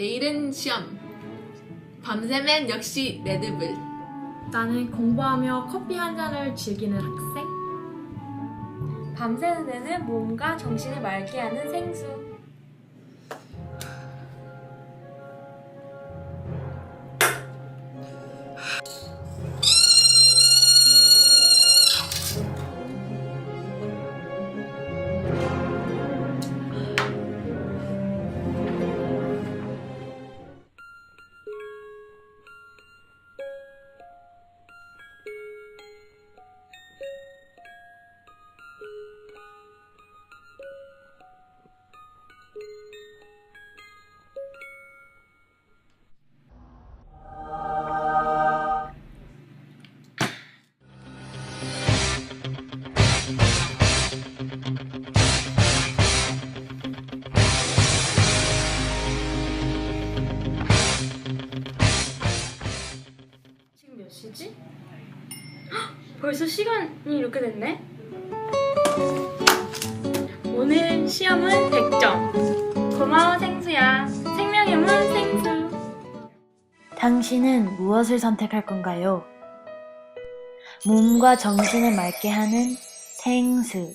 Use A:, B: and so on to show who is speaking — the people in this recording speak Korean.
A: 내일은 시험. 밤새면 역시 레드불.
B: 나는 공부하며 커피 한 잔을 즐기는 학생.
C: 밤새는 데는 몸과 정신을 맑게 하는 생수.
B: 몇 시지?
C: 헉, 벌써 시간이 이렇게 됐네? 오늘 시험은 100점. 고마워 생수야. 생명의 문 생수.
D: 당신은 무엇을 선택할 건가요? 몸과 정신을 맑게 하는 생수.